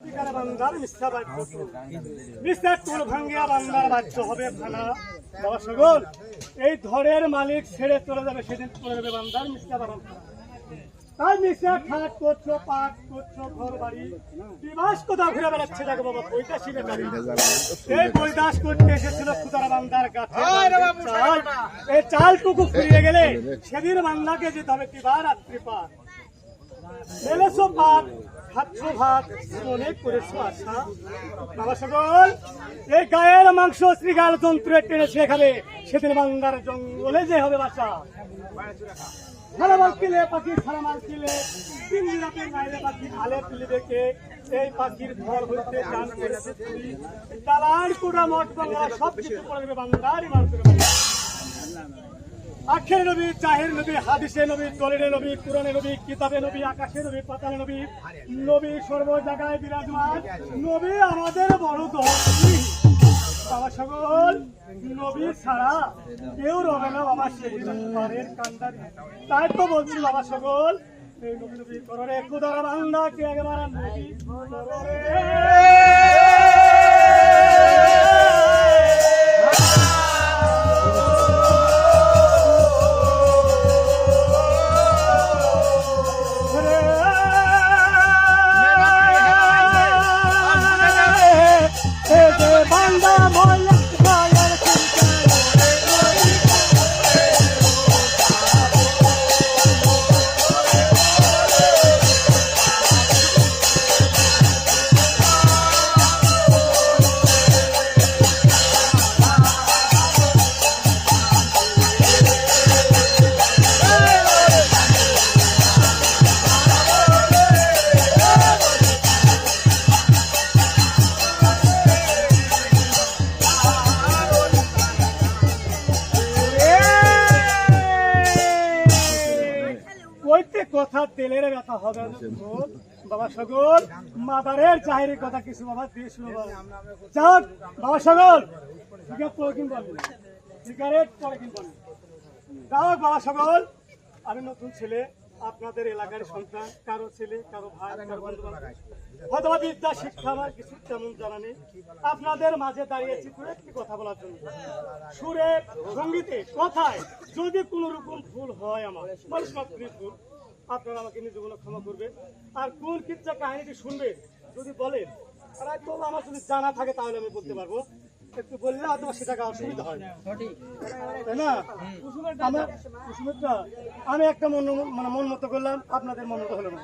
বান্দার মিথ্যা বাক্য মিথ্যার টোল ভাঙ্গিয়া বান্দার বাধ্য হবে খানা বাবা সগল এই ধরের মালিক ছেড়ে চলে যাবে সেদিন চলে যাবে বান্দার মিথ্যা বারণ তাই মিথ্যা খাট করছ পাট করছ ঘর বাড়ি বিবাস কোথাও ঘুরে বেড়াচ্ছে দেখো বাবা বইটা এই বইদাস করতে এসেছিল খুদারা বান্দার কাছে। চাল এই চালটুকু ফুরিয়ে গেলে সেদিন বান্দাকে যেতে হবে তিবার আর ত্রিপার মেলেছো ভাত খাচ্ছ ভাত মনে করেছ এই গায়ের মাংস শ্রীগাল যন্ত্রে টেনে শেখাবে সেদিন বাংলার জঙ্গলে যে হবে বাসা। সালামাল কিলে পাখি সালামাল কিলে তিন রাতে গাইলে পাখি আলে তুলিবে কে এই পাখির ঘর হইতে কুড়া মঠ বাংলা সব কিছু করে দেবে বাংলারই মানুষের আখের নবী জাহের নবী হাদিসে নবী দলিলে নবী কোরআনে নবী কিতাবে নবী আকাশে নবী পাতালে নবী নবী সর্ব জায়গায় বিরাজমান, নবী আমাদের বড় দর্শী বাবা সকল নবী ছাড়া কেউ রবে না, বাবা সেই তাই তো বলছি, বাবা সকল নবী নবী কররে খুদার বান্দা কে একেবারে নবী কথা তেলের ব্যথা হবে। বাবা সগল মাদারের চাহিরে কথা কিছু বাবা দিয়ে শুনো বাবা। যাক বাবা সগল সিগারেট পরে কিনবো সিগারেট পরে কিনবো যাক বাবা সগল আমি নতুন ছেলে, আপনাদের এলাকার সন্তান, কারও ছেলে, কারও ভাই, কারও বন্ধু। হয়তো বিদ্যা, শিক্ষা, আমার কিছু তেমন জানা নেই। আপনাদের মাঝে দাঁড়িয়েছি দু একটি কথা বলার জন্য। সুরে, সঙ্গীতে, কথায় যদি কোন রকম ভুল হয় আমার মানুষ মাত্রই ভুল আপনারা আমাকে নিজেগুলো ক্ষমা করবেন। আর কোন কিচ্ছা কাহিনীটি শুনবেন যদি বলেন আর তো আমার যদি জানা থাকে তাহলে আমি বলতে পারব। একটু বললে হয়তো সেটাকে অসুবিধা হয় তাই না? আমার কুসুমেরটা আমি একটা মন মানে মন মতো করলাম আপনাদের মন মতো হলো না।